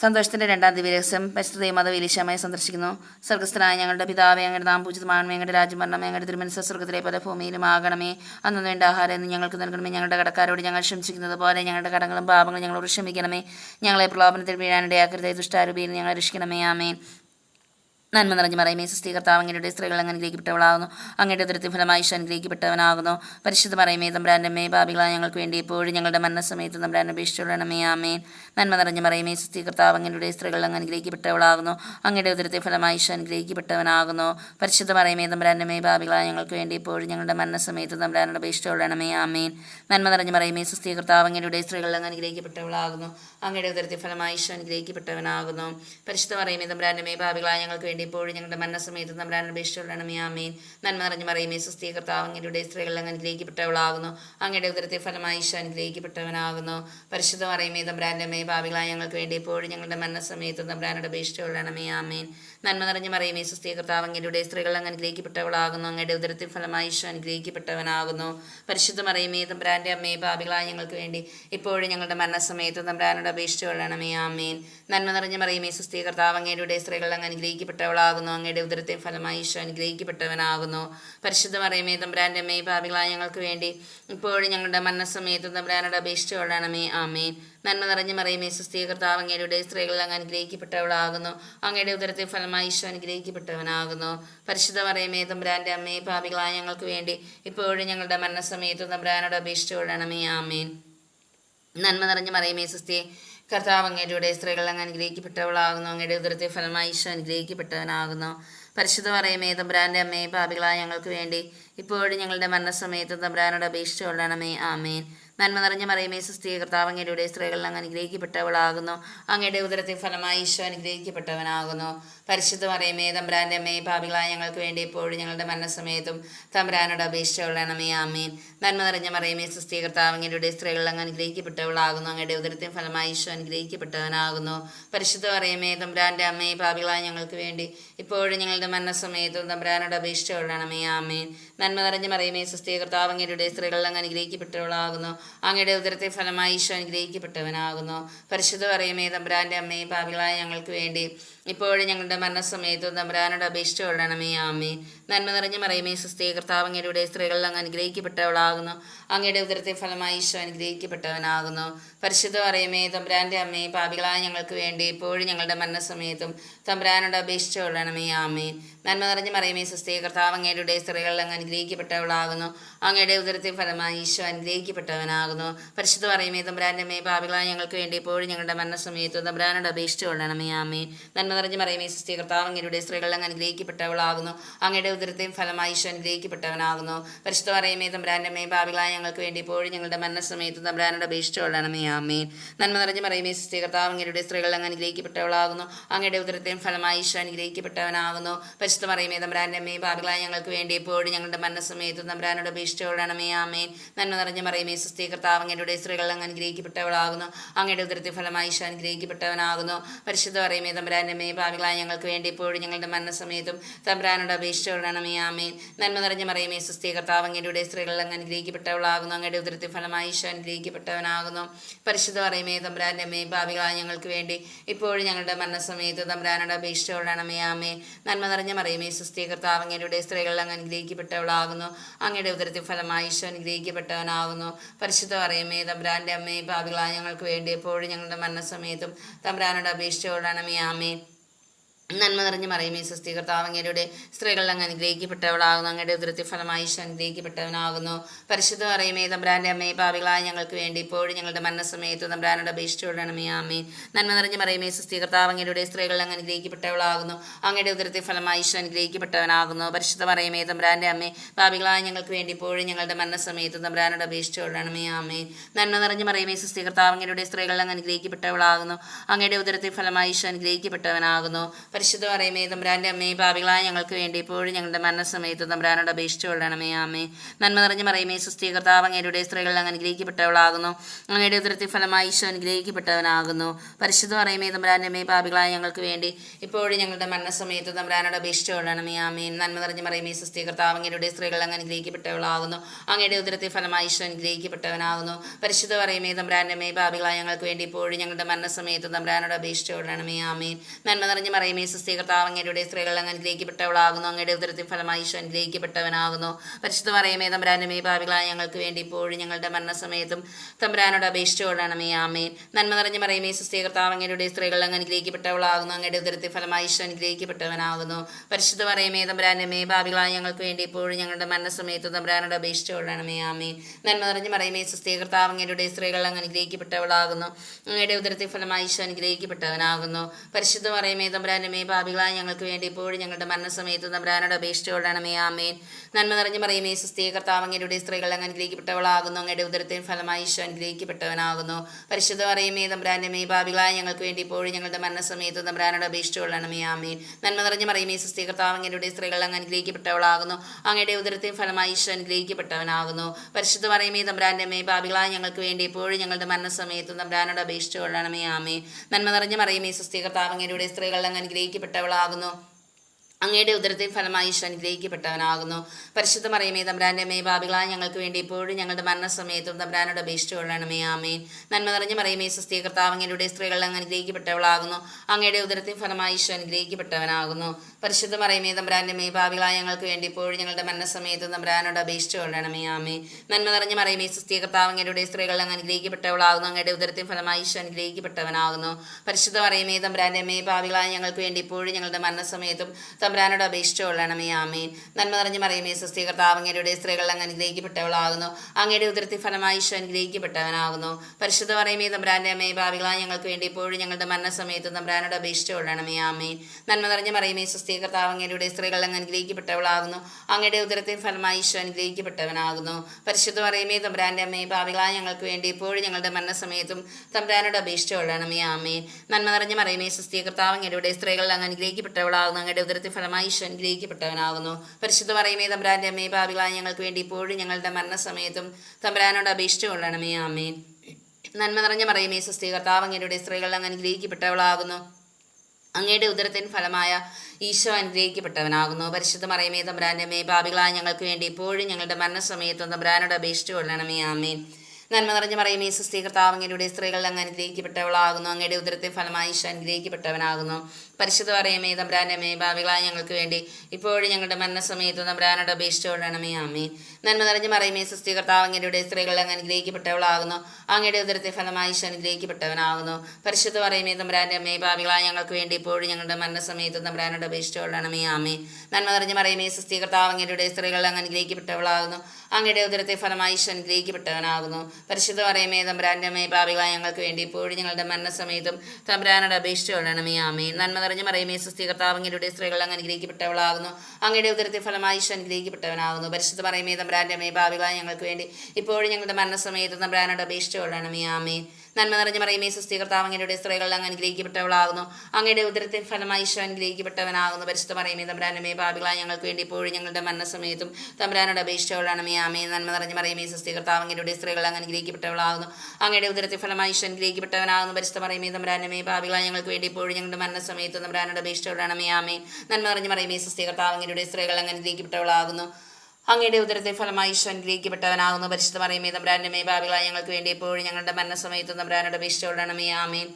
സന്തോഷത്തിന്റെ രണ്ടാം ദിവസം പരിശുദ്ധ മത വിലീശമായി സന്ദർശിക്കുന്നു. സ്വർഗസ്ഥനായ ഞങ്ങളുടെ പിതാവേ ഞങ്ങളുടെ നാം പൂജിതമാണ് ഞങ്ങളുടെ രാജ്യം വരണം ഞങ്ങളുടെ തിരുമനസ് സ്വർഗത്തിലെ പല ഭൂമിയിലും ആകണമേ. അന്നു വേണ്ട ആഹാരം എന്ന് ഞങ്ങൾക്ക് നൽകണമേ. ഞങ്ങളുടെ കടക്കാരോട് ഞങ്ങൾ ക്ഷമിച്ചിരിക്കുന്നത് പോലെ ഞങ്ങളുടെ കടങ്ങളും പാപങ്ങളും ഞങ്ങളോട് ക്ഷമിക്കണമേ. ഞങ്ങളെ പ്രലോഭനത്തിൽ വീഴാനിടയാക്കരുതേ. ദുഷ്ടാരൂപിയിൽ ഞങ്ങൾ രക്ഷിക്കണമേ. ആമേൻ. നന്മ നിറഞ്ഞു മറയമേ സ്ത്രീ കർത്താവ് അങ്ങയുടെ സ്ത്രീകൾ അങ്ങ് അനുഗ്രഹിക്കപ്പെട്ടവളാകുന്നു അങ്ങയുടെ ദുരിത ഫലമായി അനുഗ്രഹിക്കപ്പെട്ടവനാകുന്നു. പരിശുദ്ധ മറയുമേ തമ്പ്രാന്റെ മേ ഭാവികളായ ഞങ്ങൾക്ക് വേണ്ടി എപ്പോഴും ഞങ്ങളുടെ മരണസമയത്ത് തമ്പ്രാൻ അപേക്ഷിച്ചുള്ളണമേ ആമേൻ. നന്മ നിറഞ്ഞു മറയമേ സ്ത്രീ കർത്താവ് അങ്ങയുടെ സ്ത്രീകൾ അങ്ങ് അനുഗ്രഹിക്കപ്പെട്ടവളാകുന്നു അങ്ങയുടെ ഉദരത്തെ ഫലമായി അനുഗ്രഹിക്കപ്പെട്ടവനാകുന്നു. പരിശുദ്ധ മറയുമേ തമ്പ്രാന്റെ മേ ഭാവികളായ ഞങ്ങൾക്ക് വേണ്ടി എപ്പോഴും ഞങ്ങളുടെ മരണസമയത്ത് തമ്പ്രാൻ അപേക്ഷിച്ചുള്ളണമേ ആമേൻ. നന്മ നിറഞ്ഞു മറയമേ സ്ത്രീ കർത്താവ് അങ്ങയുടെ സ്ത്രീകൾ അങ്ങ് അനുഗ്രഹിക്കപ്പെട്ടവളാകുന്നു അങ്ങയുടെ ഉദരത്തെ ഫലമായി അനുഗ്രഹിക്കപ്പെട്ടവനാകുന്നു. പരിശുദ്ധ മറയുമേ തമ്പ്രാന്റെ മേ ഭാവികളായ ഞങ്ങൾക്ക് വേണ്ടി ഇപ്പോഴും ഞങ്ങളുടെ മരണസമയത്ത് തമ്പ്രാൻ അപേക്ഷിച്ചുകൊള്ളണമേ ആമേൻ. നന്മ നിറഞ്ഞു മറിയുമേ സുസ്ഥീ കർത്താവ് അങ്ങയുടെ സ്ത്രീകൾ അങ്ങ് അനുഗ്രഹിക്കപ്പെട്ടവളാകുന്നു അങ്ങയുടെ ഉദരത്തെ ഫലമായി ഈശോ അനുഗ്രഹിക്കപ്പെട്ടവനാകുന്നു. പരിശുദ്ധ മറിയുമേ തമ്പ്രാന്റെ മേ ഭാവികളായ ഞങ്ങൾക്ക് വേണ്ടി ഇപ്പോഴും ഞങ്ങളുടെ മരണസമയത്ത് തമ്പ്രാനോട് അപേക്ഷിച്ചുകൊള്ളണമേ ആമേൻ. നന്മ നിറഞ്ഞ മറിയമേ സുസ്ഥീ കർത്താവ് അങ്ങയുടെ സ്ത്രീകൾ അങ്ങ് അനുഗ്രഹിക്കപ്പെട്ടവളാകുന്നു അങ്ങയുടെ ഉദരത്തിൽ ഫലമായി ഈശോ അനുഗ്രഹിക്കപ്പെട്ടവനാകുന്നു. പരിശുദ്ധ മറിയമേ തമ്പ്രാന്റെ അമ്മേ പാപികളായ ഞങ്ങൾക്ക് വേണ്ടി ഇപ്പോഴും ഞങ്ങളുടെ മരണസമയത്ത് തമ്പ്രാനോട് അപേക്ഷിച്ചുകൊള്ളണമേ ആമേൻ. നന്മ നിറഞ്ഞ മറിയമേ സുസ്ഥീ കർത്താവ് അങ്ങയുടെ സ്ത്രീകൾ അങ്ങ് അനുഗ്രഹിക്കപ്പെട്ടവളാകുന്നു അങ്ങയുടെ ഉദരത്തിൽ ഫലമായി ഈശോ അനുഗ്രഹിക്കപ്പെട്ടവനാകുന്നു. പരിശുദ്ധ മറിയമേ തമ്പ്രാന്റെ അമ്മേ പാപികളായ ഞങ്ങൾക്ക് വേണ്ടി ഇപ്പോഴും ഞങ്ങളുടെ മരണസമയത്ത് തമ്പ്രാനോട് അപേക്ഷിച്ചുകൊള്ളണമേ ആമേൻ. നന്മ നിറഞ്ഞ മറിയുമേ. സുസ്ഥിയ കർത്താവ് അങ്ങയുടെ സ്ത്രീകൾ അങ്ങ് അനുഗ്രഹിക്കപ്പെട്ടവളാകുന്നു. അങ്ങയുടെ ഉദരത്തെ ഫലമായി ഈശോ അനുഗ്രഹിക്കപ്പെട്ടവനാകുന്നു. പരിശുദ്ധ മറിയമേ തമ്പുരാന്റെ അമ്മയെ പാപികളായ ഞങ്ങൾക്ക് വേണ്ടി ഇപ്പോഴും ഞങ്ങളുടെ മരണസമയത്ത് തമ്പുരാനോട് അപേക്ഷിച്ചുകൊള്ളണമേ ആമേൻ. നന്മ നിറഞ്ഞ മറിയമേ സുസ്ഥിയെ കർത്താവ് അങ്ങയുടെ സ്ത്രീകൾ അങ്ങ് അനുഗ്രഹിക്കപ്പെട്ടവളാകുന്നു. അങ്ങയുടെ ഉദരത്തെ ഫലമായി ഈശോ അനുഗ്രഹിക്കപ്പെട്ടവനാകുന്നു. പരിശുദ്ധ മറിയമേ തമ്പുരാന്റെ അമ്മയെ പാപികളായ ഞങ്ങൾക്ക് വേണ്ടി ഇപ്പോഴും ഞങ്ങളുടെ മരണസമയത്ത് തമ്പുരാനോട് അപേക്ഷിച്ചുകൊള്ളണമേ ആമേൻ. നന്മ നിറഞ്ഞ മറിയമേ സുസ്ഥിയ കർത്താവ് അങ്ങയുടെ സ്ത്രീകളിൽ അങ്ങ് അനുഗ്രഹിക്കപ്പെട്ടവളാകുന്നു. അങ്ങയുടെ ഉദരത്തെ ഫലമായി ഈശോ അനുഗ്രഹിക്കപ്പെട്ടവനാകുന്നു. പരിശുദ്ധ മറിയമേ തമ്പ്രാന്റെ അമ്മയെ ഭാവികളായ ഞങ്ങൾക്ക് വേണ്ടി എപ്പോഴും ഞങ്ങളുടെ മരണസമയത്തും തമ്പ്രാനോട് അപേക്ഷിച്ചുകൊള്ളണമേ ആമേൻ. നന്മ നിറഞ്ഞ മറിയമേ സുസ്ഥിയ കർത്താവ് അങ്ങയുടെ സ്ത്രീകളിൽ അങ്ങ് അനുഗ്രഹിക്കപ്പെട്ടവളാകുന്നു. അങ്ങയുടെ ഉദരത്തെ ഫലമായി ഈശോ അനുഗ്രഹിക്കപ്പെട്ടവനാകുന്നു. പരിശുദ്ധ മറിയമേ തമ്പ്രാന്റെ അമ്മയെ ഭാവികളായ ഞങ്ങൾക്ക് വേണ്ടി ഇപ്പോഴും ഞങ്ങളുടെ മരണസമയത്തും തമ്പ്രാനോട് അപേക്ഷിച്ചുകൊള്ളണമേ ആമേൻ. നന്മ നിറഞ്ഞ മറിയമേ സുസ്ഥിയ കർത്താവ് അങ്ങയുടെ സ്ത്രീകളിൽ അങ്ങ് അനുഗ്രഹിക്കപ്പെട്ടവളാകുന്നു. അങ്ങയുടെ ഉദരത്തെ ഫലമായി ഈശോ അനുഗ്രഹിക്കപ്പെട്ടവനാകുന്നു. പരിശുദ്ധ പറയുമേ തമ്പുരാന്റെ അമ്മയെ പാപികളായ ഞങ്ങൾക്ക് വേണ്ടി ഇപ്പോഴും ഞങ്ങളുടെ മരണസമയത്തും തമ്പുരാനോട് അപേക്ഷിച്ച് കൊള്ളണമേ ആമേ നന്മ നിറഞ്ഞ മറിയമേ സുസ്ഥിയ കർത്താവ് അങ്ങയുടെ സ്ത്രീകൾ അങ്ങ് അനുഗ്രഹിക്കപ്പെട്ടവളാകുന്നു. അങ്ങയുടെ ഉദരത്തെ ഫലമായി ഈശോ അനുഗ്രഹിക്കപ്പെട്ടവനാകുന്നു. പരിശുദ്ധ പറയുമേ തമ്പുരാന്റെ അമ്മയെ പാപികളായ ഞങ്ങൾക്ക് വേണ്ടി ഇപ്പോഴും ഞങ്ങളുടെ മരണസമയത്തും തമ്പുരാനോട് അപേക്ഷിച്ച് കൊള്ളണമേ ആമേ നന്മ നിറഞ്ഞ മറിയമേ സുസ്ഥിയ കർത്താവ് അങ്ങയുടെ സ്ത്രീകൾ അങ്ങ് അനുഗ്രഹിക്കപ്പെട്ടവളാകുന്നു. അങ്ങയുടെ ഉദരത്തെ ഫലമായി ഈശോ അനുഗ്രഹിക്കപ്പെട്ടവനാകുന്നു. പരിശുദ്ധ പറയുമേ തമ്പുരാന്റെ മേ പാപികളായ ഞങ്ങൾക്ക് വേണ്ടി ഇപ്പോഴും ഞങ്ങളുടെ മരണസമയത്ത് തമ്പുരാനോട് അപേക്ഷിച്ചു കൊള്ളണമേ ആമേ നന്മ നിറഞ്ഞ് പറയുമേ സുസ്ഥിയ കർത്താവ് അങ്ങയുടെ സ്ത്രീകൾ അങ്ങ് അനുഗ്രഹിക്കപ്പെട്ടവളാകുന്നു. അങ്ങയുടെ ഉദരത്തെയും ഫലമായി ഈശോ അനുഗ്രഹിക്കപ്പെട്ടവനാകുന്നു. പരിശുദ്ധ പറയുമേ തമ്പുരാന്റെ മേ പാപികളായ ഞങ്ങൾക്ക് വേണ്ടി ഇപ്പോഴും ഞങ്ങളുടെ മരണസമയത്ത് തമ്പുരാനോട് അപേക്ഷിച്ചു കൊള്ളണമേ ആമേ നന്മ നിറഞ്ഞ് പറയുമേ സുസ്ഥിയ കർത്താവ് അങ്ങയുടെ സ്ത്രീകൾ അങ്ങ് അനുഗ്രഹിക്കപ്പെട്ടവളാകുന്നു. അങ്ങയുടെ ഉദരത്തെയും ഫലമായി ഈശോ അനുഗ്രഹിക്കപ്പെട്ടവനാകുന്നു. പരിശുദ്ധ പറയുമേ തമ്പ്രാന്റെ മേ പാപികളായ ഞങ്ങൾക്ക് വേണ്ടി ഇപ്പോഴും ഞങ്ങളുടെ മരണസമയത്ത് തമ്പ്രാനോട് അപേക്ഷിച്ചു കൊള്ളണമേ ആമേ നന്മ നിറഞ്ഞ മറിയമേ സുസ്ഥിയ കർത്താവ് അങ്ങയുടെ സ്ത്രീകൾ അങ്ങ് അനുഗ്രഹിക്കപ്പെട്ടവളാകുന്നു. അങ്ങയുടെ ഉദരത്തിൽ ഫലമായി ഈശോ അനുഗ്രഹിക്കപ്പെട്ടവനാകുന്നു. പരിശുദ്ധ പറയുമേ തമ്പുരാന്റെ ഭാവികളായ ഞങ്ങൾക്ക് വേണ്ടി ഇപ്പോഴും ഞങ്ങളുടെ മരണസമയത്തും അപേക്ഷിച്ച് വിടണമേ ആമേ നന്മ നിറഞ്ഞ മറിയമേ സുസ്ഥിയ കർത്താവ് അങ്ങയുടെ സ്ത്രീകൾ അങ്ങ് അനുഗ്രഹിക്കപ്പെട്ടവളാകുന്നു. അങ്ങയുടെ ഉദരത്തിൽ ഫലമായി ഈശോ അനുഗ്രഹിക്കപ്പെട്ടവനാകുന്നു. പരിശുദ്ധ പറയുമേ തമ്പുരാന്റെ ഭാവികളായ ഞങ്ങൾക്ക് വേണ്ടി ഇപ്പോഴും ഞങ്ങളുടെ മരണസമയത്ത് തമ്പുരാനോട് അപേക്ഷിച്ച് വിടണമേ ആമേ നന്മ നിറഞ്ഞ മറിയമേ സുസ്ഥിയ കർത്താവ് അങ്ങയുടെ സ്ത്രീകൾ അങ്ങ് അനുഗ്രഹിക്കപ്പെട്ടവളാകുന്നു. അങ്ങയുടെ ഉദരത്തിൽ ഫലമായി ഈശോ അനുഗ്രഹിക്കപ്പെട്ടവനാകുന്നു. പരിശുദ്ധ പറയുമേ തമ്പ്രാന്റെ അമ്മയെ പാപികളായ ഞങ്ങൾക്ക് വേണ്ടി എപ്പോഴും ഞങ്ങളുടെ മരണസമയത്തും തമ്പ്രാനോട് അപേക്ഷിച്ചു കൊള്ളണമേ ആമേ നന്മ നിറഞ്ഞ മറിയമേ. സ്വസ്തി കർത്താവ് അങ്ങയുടെ സ്ത്രീകൾ അങ്ങ് അനുഗ്രഹിക്കപ്പെട്ടവളാകുന്നു. അങ്ങയുടെ ഉദരത്തിൽ ഫലമായി ഈശോ അനുഗ്രഹിക്കപ്പെട്ടവനാകുന്നു. പരിശുദ്ധ അറിയമേ തമ്പ്രാന്റെ അമ്മയെ പാപികളായ ഞങ്ങൾക്ക് വേണ്ടി ഇപ്പോഴും ഞങ്ങളുടെ മരണസമയത്ത് തമ്പ്രാനോട് അപേക്ഷിച്ചു കൊള്ളണമേ ആമേ നന്മ നിറഞ്ഞ മറിയമേ സ്വസ്തി കർത്താവ് അങ്ങയുടെ സ്ത്രീകൾ അങ്ങ് അനുഗ്രഹിക്കപ്പെട്ടവളാകുന്നു. അങ്ങയുടെ ഉദരത്തിൽ ഫലമായി ഈശോ അനുഗ്രഹിക്കപ്പെട്ടവനാകുന്നു. പരിശുദ്ധ മറിയമേ തമ്പ്രാന്റെ അമ്മയെ പാപികളായ ഞങ്ങൾക്ക് വേണ്ടി ഇപ്പോഴും ഞങ്ങളുടെ മരണസമയത്ത് തമ്പ്രാനോട് അപേക്ഷിച്ചു കൊള്ളണമേ ആമേ നന്മ നിറഞ്ഞ മറിയമേ സ്വസ്തി കർത്താവ് അങ്ങയുടെ സ്ത്രീകൾ അങ്ങ് അനുഗ്രഹിക്കപ്പെട്ടവളാകുന്നു. അങ്ങയുടെ ഉദരത്തിൽ ഫലമായി ഈശോ അനുഗ്രഹിക്കപ്പെട്ടവനാകുന്നു. പരിശുദ്ധ പറയുമേ തമ്പുരാന്റെ അമ്മേ പാപികളായ ഞങ്ങൾക്ക് വേണ്ടി ഇപ്പോഴും ഞങ്ങളുടെ മരണസമയത്ത് തമ്പുരാനോട് അപേക്ഷിച്ചു കൊള്ളണമേ ആമേ നന്മ നിറഞ്ഞ പറയുമേ സുസ്ഥീ കർത്താവ് അങ്ങയുടെ സ്ത്രീകൾ അങ്ങ് അനുഗ്രഹിക്കപ്പെട്ടവളാകുന്നു. അങ്ങയുടെ ഉദരത്തിൽ ഫലമായി ഈശോ അനുഗ്രഹിക്കപ്പെട്ടവനാകുന്നു. പരിശുദ്ധ പറയുമേ തമ്പുരാന്റെ അമ്മേ പാപികളായ ഞങ്ങൾക്ക് വേണ്ടി ഇപ്പോഴും ഞങ്ങളുടെ മരണസമയത്ത് തമ്പുരാനോട് അപേക്ഷിച്ചു കൊള്ളണമേ ആമേ നന്മ നിറഞ്ഞ പറയുമേ സുസ്ഥീ കർത്താവ് അങ്ങയുടെ സ്ത്രീകൾ അങ്ങ് അനുഗ്രഹിക്കപ്പെട്ടവളാകുന്നു. അങ്ങയുടെ ഉദരത്തിൽ ഫലമായി ഈശോ അനുഗ്രഹിക്കപ്പെട്ടവനാകുന്നു. പരിശുദ്ധ പറയുമേ തമ്പുരാന്റെ അമ്മേ പാപികളായ ഞങ്ങൾക്ക് വേണ്ടി ഇപ്പോഴും ഞങ്ങളുടെ മരണസമയത്ത് തമ്പുരാനോട് അപേക്ഷിച്ചു കൊള്ളണമേ ആമേ നന്മ നിറഞ്ഞ പറയുമേ സുസ്ഥീ കർത്താവ് അങ്ങയുടെ സ്ത്രീകൾ അങ്ങ് അനുഗ്രഹിക്കപ്പെട്ടവളാകുന്നു. അങ്ങയുടെ ഉദരത്തിൽ ഫലമായി അനുഗ്രഹിക്കപ്പെട്ടവനാകുന്നു. പരിശുദ്ധ പറയുമേ തമ്പരാനമേ ഭാവികളായ ഞങ്ങൾക്ക് വേണ്ടി ഇപ്പോഴും ഞങ്ങളുടെ മരണസമയത്തും തമ്പരാനോട് അപേക്ഷിച്ചു കൊള്ളണമേ ആമേൻ. നന്മ നിറഞ്ഞ പറയുമേ സുസ്ഥീ കർത്താവ് അങ്ങയുടെ സ്ത്രീകൾ അങ്ങ് അനുഗ്രഹിക്കപ്പെട്ടവളാകുന്നു. അങ്ങയുടെ ഉദരത്തിൽ ഫലമായി അനുഗ്രഹിക്കപ്പെട്ടവനാകുന്നു. പരിശുദ്ധ പറയുമേ തമ്പരാനമേ ഭാവികളായ ഞങ്ങൾക്ക് വേണ്ടി ഇപ്പോഴും ഞങ്ങളുടെ മരണസമയത്തും തമ്പരാനോട് അപേക്ഷിച്ചു കൊള്ളണമേ ആമേൻ. നന്മ നിറഞ്ഞ പറയുമേ സുസ്ഥീ കർത്താവ് അങ്ങയുടെ സ്ത്രീകൾ അങ്ങ് അനുഗ്രഹിക്കപ്പെട്ടവളാകുന്നു. അങ്ങയുടെ ഉദരത്തിൽ ഫലമായി അനുഗ്രഹിക്കപ്പെട്ടവനാകുന്നു. പരിശുദ്ധ പറയുമേ തമ്പുരാന്റെ മേ പാപികളായ ഞങ്ങൾക്ക് വേണ്ടി ഇപ്പോഴും ഞങ്ങളുടെ മരണസമയത്ത് തമ്പുരാനോട് അപേക്ഷിച്ചു കൊള്ളണമേ ആമേൻ. നന്മ നിറഞ്ഞ പറയുമേ സുസ്ഥീ കർത്താവ് അങ്ങയുടെ സ്ത്രീകൾ അങ്ങ് അനുഗ്രഹിക്കപ്പെട്ടവളാകുന്നു അങ്ങയുടെ ഉദരത്തിൽ ഫലമായി ഈശോ അനുഗ്രഹിക്കപ്പെട്ടവനാകുന്നു. പരിശുദ്ധ പറയുമേ തമ്പുരാന്റെ മേ പാപികളായ ഞങ്ങൾക്ക് വേണ്ടി ഇപ്പോഴും ഞങ്ങളുടെ മരണസമയത്ത് തമ്പുരാനോട് അപേക്ഷിച്ചു കൊള്ളണമേ ആമേൻ. നന്മ നിറഞ്ഞ പറയുമേ സുസ്ഥീ കർത്താവ് അങ്ങയുടെ സ്ത്രീകൾ അങ്ങ് അനുഗ്രഹിക്കപ്പെട്ടവളാകുന്നു അങ്ങയുടെ ഉദരത്തിൽ ഫലമായി ഈശോ അനുഗ്രഹിക്കപ്പെട്ടവനാകുന്നു. പരിശുദ്ധ പറയുമേ തമ്പുരാന്റെ മേ പാപികളായ ഞങ്ങൾക്ക് വേണ്ടി ഇപ്പോഴും ഞങ്ങളുടെ മരണസമയത്ത് തമ്പുരാനോട് അപേക്ഷിച്ചു കൊള്ളണമേ ആമേ നന്മ നിറഞ്ഞ പറയുമേ സുസ്ഥീ കർത്താവ് അങ്ങയുടെ സ്ത്രീകൾ അങ്ങ് അനുഗ്രഹിക്കപ്പെട്ടവളാകുന്നു അങ്ങയുടെ ഉദരത്തിൽ ഫലമായി ഈശോ അനുഗ്രഹിക്കപ്പെട്ടവനാകുന്നു. പരിശുദ്ധ മറിയമേ തമ്പ്രാന്റെ മേ പാപികളായ ഞങ്ങൾക്ക് വേണ്ടി ഇപ്പോഴും ഞങ്ങളുടെ മരണസമയത്തും തമ്പ്രാനോട് അപേക്ഷിച്ച് കൊള്ളണമേ ആമേൻ. നന്മ നിറഞ്ഞ മറിയമേ സുസ്ഥീ കർത്താവ് അങ്ങയുടെ സ്ത്രീകൾ അങ്ങ് അനുഗ്രഹിക്കപ്പെട്ടവളാകുന്നു. അങ്ങയുടെ ഉദരത്തിൽ ഫലമായി ഈശോ അനുഗ്രഹിക്കപ്പെട്ടവനാകുന്നു. പരിശുദ്ധ മറിയമേ തമ്പ്രാന്റെ മേ പാപികളായ ഞങ്ങൾക്ക് വേണ്ടി ഇപ്പോഴും ഞങ്ങളുടെ മരണസമയത്തും തമ്പ്രാനോട് അപേക്ഷിച്ച് കൊള്ളണമേ ആമേ നന്മ നിറഞ്ഞ മറിയമേ സുസ്ഥീ കർത്താവ് അങ്ങയുടെ സ്ത്രീകൾ അങ്ങ് അനുഗ്രഹിക്കപ്പെട്ടവളാകുന്നു. അങ്ങയുടെ ഉദരത്തിൽ ഫലമായി ഈശോ അനുഗ്രഹിക്കപ്പെട്ടവനാകുന്നു. പരിശുദ്ധ മറിയമേ തമ്പ്രാന്റെ മേ പാപികളായ ഞങ്ങൾക്ക് വേണ്ടി ഇപ്പോഴും ഞങ്ങളുടെ മരണസമയത്തും തമ്പുരാനോട് അപേക്ഷിച്ചു കൊള്ളണമേ ആമേൻ. നന്മ നിറഞ്ഞ മറിയമേ സുസ്ഥീ കർത്താവ് അങ്ങയുടെ സ്ത്രീകൾ അങ്ങ് അനുഗ്രഹിക്കപ്പെട്ടവളാകുന്നു. അങ്ങയുടെ ഉദരത്തിൽ ഫലമായി ഈശോ അനുഗ്രഹിക്കപ്പെട്ടവനാകുന്നു. പരിശുദ്ധ മറിയമേ തമ്പുരാന്റെ അമ്മേ ഭാവികളായ ഞങ്ങൾക്ക് വേണ്ടി ഇപ്പോഴും ഞങ്ങളുടെ മരണസമയത്ത് തമ്പുരാനോട് അപേക്ഷിച്ചു കൊള്ളണമേ ആമേൻ. നന്മ നിറഞ്ഞ മറിയമേ സുസ്ഥീ കർത്താവ് അങ്ങയുടെ സ്ത്രീകൾ അങ്ങ് അനുഗ്രഹിക്കപ്പെട്ടവളാകുന്നു. അങ്ങയുടെ ഉദരത്തിൽ ഫലമായി ഈശോ അനുഗ്രഹിക്കപ്പെട്ടവനാകുന്നു. പരിശുദ്ധ മറിയമേ തമ്പുരാന്റെ അമ്മേ ഭാവികളായ ഞങ്ങൾക്ക് വേണ്ടി ഇപ്പോഴും ഞങ്ങളുടെ മരണസമയത്തും തമ്പുരാനോട് അപേക്ഷിച്ചു കൊള്ളണമേ ആമേൻ. നന്മ നിറഞ്ഞ മറിയമേ സുസ്ഥീ കർത്താവ് അങ്ങയുടെ സ്ത്രീകൾ അങ്ങ് അനുഗ്രഹിക്കപ്പെട്ടവളാകുന്നു. അങ്ങയുടെ ഉദരത്തിൽ ഫലമായി ഈശ്വരൻ ഗ്രഹിക്കപ്പെട്ടവനാകുന്നു പരിശുദ്ധ പറയുമേ തമ്പ്രാന്റെ അമ്മേ പാപികളായ ഞങ്ങൾക്ക് വേണ്ടി ഇപ്പോഴും ഞങ്ങളുടെ മരണസമയത്തും തമ്പ്രാനോട് അപേക്ഷിച്ചു കൊള്ളണമേ അമ്മേ നന്മ നിറഞ്ഞ മറിയമേ സുസ്ഥീ കർത്താവ് അങ്ങയുടെ സ്ത്രീകൾ അങ്ങ് അനുഗ്രഹിക്കപ്പെട്ടവളാകുന്നു. അങ്ങയുടെ ഉദരത്തിൻ ഫലമായ ഈശോ അനുഗ്രഹിക്കപ്പെട്ടവനാകുന്നു. പരിശുദ്ധ മറിയമേ തമ്പ്രാന്റെ അമ്മേ പാപികളായ ഞങ്ങൾക്ക് വേണ്ടി ഇപ്പോഴും ഞങ്ങളുടെ മരണസമയത്തും തമ്പ്രാനോട് അപേക്ഷിച്ചു കൊള്ളണമേ ആമേൻ. നന്മ നിറഞ്ഞ ഈ സുസ്ഥി കർത്താവ് അങ്ങയുടെ സ്ത്രീകൾ അങ്ങ് അനുഗ്രഹിക്കപ്പെട്ടവളാകുന്നു. അങ്ങയുടെ ഉദരത്തെ ഫലമായി ഈശോ അനുഗ്രഹിക്കപ്പെട്ടവനാകുന്നു. പരിശുദ്ധ പറയമേ തമ്പ്രാനമേ ഭാവികളായ ഞങ്ങൾക്ക് വേണ്ടി ഇപ്പോഴും ഞങ്ങളുടെ മരണസമയത്ത് തമ്പ്രാനോട് അപേക്ഷിച്ചോടണമേ ആമേ നന്മ നിറഞ്ഞ പറയുമേ സുസ്ഥി കർത്താവ് അങ്ങയുടെ സ്ത്രീകൾ അങ്ങ് അനുഗ്രഹിക്കപ്പെട്ടവളാകുന്നു. അങ്ങയുടെ ഉദരത്തെ ഫലമായി ഈശോ അനുഗ്രഹിക്കപ്പെട്ടവനാകുന്നു. പരിശുദ്ധ പറയുമേ തമ്പ്രാനമേ ഭാവികളായ ഞങ്ങൾക്ക് വേണ്ടി ഇപ്പോഴും ഞങ്ങളുടെ മരണസമയത്ത് തമ്പ്രാനോട് അപേക്ഷിച്ചോടണമേ ആമേ നന്മ നിറഞ്ഞ പറയുമേ സുസ്ഥി കർത്താവ് അങ്ങയുടെ സ്ത്രീകൾ അങ്ങ് അനുഗ്രഹിക്കപ്പെട്ടവളാകുന്നു. അങ്ങയുടെ ഉദരത്തെ ഫലമായി ഈശ്വൻ ഗ്രഹിക്കപ്പെട്ടവനാകുന്നു പരിശുദ്ധ പറയുമേ തമ്പ്രാന്റെമേ പാപികളായ ഞങ്ങൾക്ക് വേണ്ടി ഇപ്പോഴും ഞങ്ങളുടെ മരണസമയത്തും തമ്പ്രാനോട് അപേക്ഷിച്ച് കൊള്ളണമേ ആമേ നന്മ നിറഞ്ഞ മറിയമേ സുസ്ഥീ സ്ത്രീകൾ അങ്ങ് അനുഗ്രഹിക്കപ്പെട്ടവളാകുന്നു. അങ്ങയുടെ ഉദരത്തെ ഫലമായി ഈശ്വൻ ഗ്രഹിക്കപ്പെട്ടവനാകുന്നു പരിശുദ്ധ പറയുമേ തമ്പ്രാന്റെമേ പാപികളായ ഞങ്ങൾക്ക് വേണ്ടി ഇപ്പോഴും ഞങ്ങളുടെ മരണസമയത്തും തമ്പ്രാനോട് അപേക്ഷിച്ച് കൊള്ളണമേ ആമേ നന്മ നിറഞ്ഞ മറിയമേ സുസ്ഥീ കർത്താവ് അങ്ങയുടെ സ്ത്രീകളിൽ അങ്ങ് അനുഗ്രഹിക്കപ്പെട്ടവളാകുന്നു. അങ്ങയുടെ ഉദരത്തെ ഫലമായി ഈശോ അനുഗ്രഹിക്കപ്പെട്ടവനാകുന്നു. പരിശുദ്ധ പറയുമേ തമ്പ്രാനമേ പാപികളായ ഞങ്ങൾക്ക് വേണ്ടി ഇപ്പോഴും ഞങ്ങളുടെ മരണസമയത്തും തമ്പ്രാനോട് അപേക്ഷിച്ചവളാണമേ ആമേ നന്മ നിറഞ്ഞ മറിയമേ സുസ്ഥീ കർത്താവ് അങ്ങയുടെ സ്ത്രീകളിൽ അങ്ങ് അനുഗ്രഹിക്കപ്പെട്ടവളാകുന്നു. അങ്ങയുടെ ഉദരത്തെ ഫലമായി ഈശോ അനുഗ്രഹിക്കപ്പെട്ടവനാകുന്നു. പരിശുദ്ധ പറയുമേ തമ്പ്രാനമേ പാപികളായ ഞങ്ങൾക്ക് വേണ്ടി ഇപ്പോഴും ഞങ്ങളുടെ മരണസമയത്തും തമ്പ്രാനോട് അപേക്ഷിച്ചവളാണമേ ആമേ നന്മ നിറഞ്ഞ മറിയമേ സുസ്ഥീ കർത്താവ് അങ്ങയുടെ സ്ത്രീകളിൽ അങ്ങ് അനുഗ്രഹിക്കപ്പെട്ടവളാകുന്നു. അങ്ങയുടെ ഉദരത്തെ ഫലമായി ഈശ്വരൻ ഗ്രഹിക്കപ്പെട്ടവനാകുന്നു. പരിശുദ്ധ പറയുമേ തമ്പ്രാനമേ ഭാവികളായ ഞങ്ങൾക്ക് വേണ്ടി എപ്പോഴും ഞങ്ങളുടെ മരണസമയത്തും തമ്പ്രാനോട് അപേക്ഷിച്ചുകൊള്ളണമേ. ആമേൻ.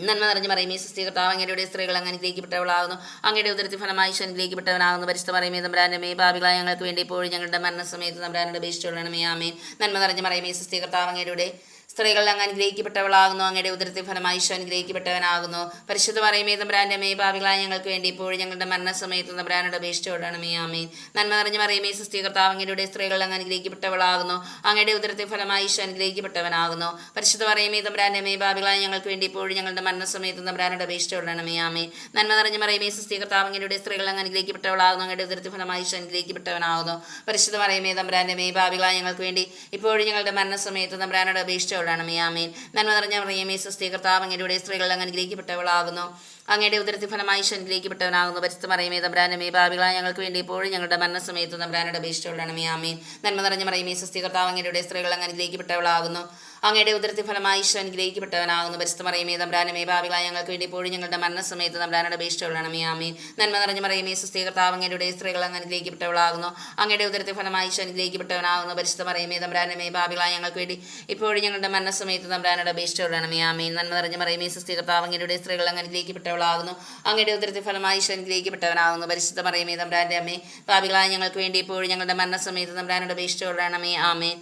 നന്മ നിറഞ്ഞ പറയുമേ സുസ്ഥീ കർത്താവ് അങ്ങയുടെ സ്ത്രീകൾ അങ്ങനെ ഗ്രഹിക്കപ്പെട്ടവളാകുന്നു. അങ്ങയുടെ ഉദരത്തിൽ ഫലമായി ഈശോ അനുഗ്രഹിക്കപ്പെട്ടവനാകുന്നു പരിശുദ്ധ പറയുമേ തമ്പ്രാനമേ ഭാവികളായ ഞങ്ങൾക്ക് വേണ്ടി എപ്പോഴും ഞങ്ങളുടെ മരണസമയത്ത് തമ്പ്രാനോട് അപേക്ഷിച്ചുകൊള്ളണമേ. ആമേൻ. നന്മ നിറഞ്ഞ പറയുമേ സുസ്ഥീ കർത്താവ് അങ്ങയുടെ സ്ത്രീകൾ അങ്ങ് അനുഗ്രഹിക്കപ്പെട്ടവളാകുന്നു അങ്ങയുടെ ഉദരത്തിൽ ഫലമായി ഈശോ അനുഗ്രഹിക്കപ്പെട്ടവനാകുന്നു. പരിശുദ്ധ പറയുമേ തമ്പ്രാന്റെ മേ ഭാവികളായ ഞങ്ങൾക്ക് വേണ്ടി ഇപ്പോഴും ഞങ്ങളുടെ മരണസമയത്ത് തമ്പ്രാനോട് അപേക്ഷിച്ചു കൊള്ളണമേ ആമേൻ. നന്മ നിറഞ്ഞ പറയുമേ സുസ്ഥീ കർത്താവ് അങ്ങയുടെ സ്ത്രീകൾ അങ്ങ് അനുഗ്രഹിക്കപ്പെട്ടവളാകുന്നു അങ്ങയുടെ ഉദരത്തിൽ ഫലമായി ഈശോ അനുഗ്രഹിക്കപ്പെട്ടവനാകുന്നു. പരിശുദ്ധ പറയുമേ തമ്പ്രാന്റെ മേ ഭാവികളായ ഞങ്ങൾക്ക് വേണ്ടി ഇപ്പോഴും ഞങ്ങളുടെ മരണസമയത്ത് തമ്പ്രാനോട് അപേക്ഷിച്ചു കൊള്ളണമേ ആമേൻ. നന്മ നിറഞ്ഞ പറയുമേ സുസ്ഥീ കർത്താവ് അങ്ങയുടെ സ്ത്രീകൾ അങ്ങ് അനുഗ്രഹിക്കപ്പെട്ടവളാകുന്നു അങ്ങയുടെ ഉദരത്തിൽ ഫലമായി ഈശോ അനുഗ്രഹിക്കപ്പെട്ടവനാകുന്നു. പരിശുദ്ധ പറയുമേ തമ്പ്രാന്റെ മേ ഭാവികളായ ഞങ്ങൾക്ക് വേണ്ടി ഇപ്പോഴും ഞങ്ങളുടെ മരണസമയത്ത് തമ്പ്രാനോട് അപേക്ഷിച്ചു കൊള്ളണമേ ആമേൻ. നന്മ നിറഞ്ഞ മറിയമേ സൃഷ്ടി കർത്താവ് അങ്ങയുടെ സ്ത്രീകൾ അങ്ങ് അനുഗ്രഹിക്കപ്പെട്ടവളാകുന്നു. അങ്ങയുടെ ഉദരത്തി ഫലമായി ശനിഗ്രഹിക്കപ്പെട്ടവനാകുന്നു പരിസ്ഥ മറിയമേ തമ്പ്രാനമേ ഭാവികളായ ഞങ്ങൾക്ക് വേണ്ടി ഇപ്പോഴും ഞങ്ങളുടെ മരണസമയത്ത് തമ്പ്രാനയുടെ അപേക്ഷിച്ചുള്ളണമേ ആമേൻ. നന്മ നിറഞ്ഞ മറിയമേ സ്വസ്തി കർത്താവ് അങ്ങയുടെ സ്ത്രീകൾ അങ്ങ് അനുഗ്രഹിക്കപ്പെട്ടവളാകുന്നു. അങ്ങയുടെ ഉദരത്തി ഫലമായി ഈശ്വരൻ ഗ്രഹിക്കപ്പെട്ടവനാകുന്നു പരിസ്ഥ മറിയമേ തമ്പ്രാനമേ ഭാവികളായ ഞങ്ങൾക്ക് വേണ്ടി ഇപ്പോഴും ഞങ്ങളുടെ മരണസമയത്ത് തമ്പ്രാനോട് അപേക്ഷിച്ചുള്ളണമേ ആമി നന്മ നിറഞ്ഞ മറിയമേ സുസ്ഥീകർത്താവ് കർത്താവ് അങ്ങയുടെ സ്ത്രീകൾ അങ്ങ് അനുഗ്രഹിക്കപ്പെട്ടവളാകുന്നു. അങ്ങയുടെ ഉദരത്തി ഫലമായി ഈശ്വരൻ ഗ്രഹിക്കപ്പെട്ടവനാകുന്നു പരിസ്ഥ മറിയമേ തമ്പ്രാനമേ ഭാവികളായ ഞങ്ങൾക്ക് വേണ്ടി ഇപ്പോഴും ഞങ്ങളുടെ മരണസമയത്ത് തമ്പ്രാനോട് അപേക്ഷിച്ചുള്ളണമേ ആമി നന്മ നിറഞ്ഞ മറിയമേ സുസ്ഥീകർത്താവ് കർത്താവ് അങ്ങയുടെ സ്ത്രീകൾ അങ്ങ് അനുഗ്രഹിക്കപ്പെട്ടവളാകുന്നു. അങ്ങയുടെ ഉദരത്തി ഫലമായി ഈശ്വരൻ ഗ്രഹിക്കപ്പെട്ടവനാകുന്നു പരിശുദ്ധ മറിയമേ തമ്പ്രാന്റെ അമ്മേ ഭാവികളായ ഞങ്ങൾക്ക് വേണ്ടി ഇപ്പോഴും ഞങ്ങളുടെ മരണസമയത്ത് തമ്പ്രാനോട് അപേക്ഷിച്ചുള്ളണമേ ആമേ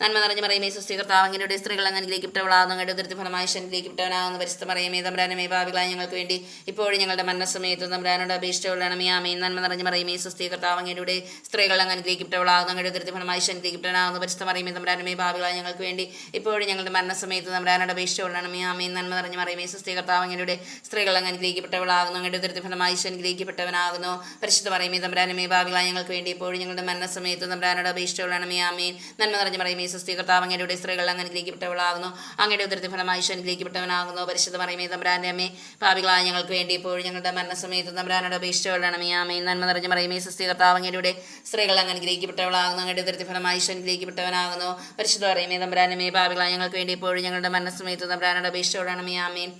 നന്മ നിറഞ്ഞ മറിയമേ സുസ്ഥി കർത്താവ് അങ്ങയുടെ സ്ത്രീകൾ അങ്ങനെയിലേക്ക് അനുഗ്രഹിക്കപ്പെട്ടവളാകുന്നു അങ്ങയുടെ ഉദരത്തി ഫലമായി ഈശോ അനുഗ്രഹിക്കപ്പെട്ടവനാകുന്നു പരിശുദ്ധ മറിയമേ തമ്പ്രാനമേ ഭാവികളായ ഞങ്ങൾക്ക് വേണ്ടി ഇപ്പോഴും ഞങ്ങളുടെ മരണസമയത്ത് തമ്പ്രാനോട് അപേക്ഷിച്ചുള്ളണമേ ആമേ നന്മ നിറഞ്ഞ മറിയമേ സുസ്ഥി കർത്താവ് അങ്ങയുടെ സ്ത്രീകൾ അങ്ങനെയിലേക്ക് അനുഗ്രഹിക്കപ്പെട്ടവളാകുന്നു അങ്ങയുടെ ഉദരത്തി ഫലമായി ഈശോ അനുഗ്രഹിക്കപ്പെട്ടവനാകുന്നു പരിശുദ്ധ മറിയമേ തമ്പ്രാനമേ ഭാവികളായ ഞങ്ങൾക്ക് വേണ്ടി ഇപ്പോഴും ഞങ്ങളുടെ മരണസമയത്ത് തമ്പ്രാനോട് അപേക്ഷിച്ചുള്ളണമേ ആമേ നന്മ നിറഞ്ഞ മറിയമേ സുസ്ഥി കർത്താവ് അങ്ങയുടെ സ്ത്രീകൾ അങ്ങനെയിലേക്ക് അനുഗ്രഹിക്കപ്പെട്ടവളാകുന്നു അങ്ങയുടെ ഉദരത്തി ഫലമായി അനുഗ്രഹിക്കപ്പെട്ടവനാകുന്നു പരിശുദ്ധ മറിയമേ തമ്പ്രാനമേ ഭാവികളായ ഞങ്ങൾക്ക് വേണ്ടി ഇപ്പോഴും ഞങ്ങളുടെ മരണസമയത്ത് തമ്പ്രാനോട് അപേക്ഷിച്ചുള്ളണമേ ആമേ നന്മ നിറഞ്ഞ മറിയമേ സുസ്ഥി കർത്താവ് അങ്ങയുടെ സ്ത്രീകൾ അങ്ങ് അനുഗ്രഹിക്കപ്പെട്ടവളാകുന്നു അങ്ങയുടെ ഉദരത്തി ഫലമായി അനുഗ്രഹിക്കപ്പെട്ടവനാകുന്നു പരിശുദ്ധ മറിയമേ തമ്പ്രാന്റെ അമ്മേ ഭാവികളായ ഞങ്ങൾക്ക് വേണ്ടി ഇപ്പോഴും ഞങ്ങളുടെ മരണസമയത്ത് തമ്പ്രാനോട് അപേക്ഷിച്ചവളാണമേ ആമേൻ. നന്മ നിറഞ്ഞ മറിയമേ സ്വസ്തി കർത്താവ് അങ്ങയുടെ സ്ത്രീകൾ അങ്ങ് അനുഗ്രഹിക്കപ്പെട്ടവളാകുന്നു അങ്ങയുടെ ഉദരത്തി ഫലമായി അനുഗ്രഹിക്കപ്പെട്ടവനാകുന്നു പരിശുദ്ധ മറിയമേ തമ്പ്രാനമേ ഭാവികളായ ഞങ്ങൾക്ക് വേണ്ടി ഇപ്പോഴും ഞങ്ങളുടെ മരണസമയത്ത് തമ്പ്രാനോട് അപേക്ഷിച്ചവളാണമേ ആമേൻ.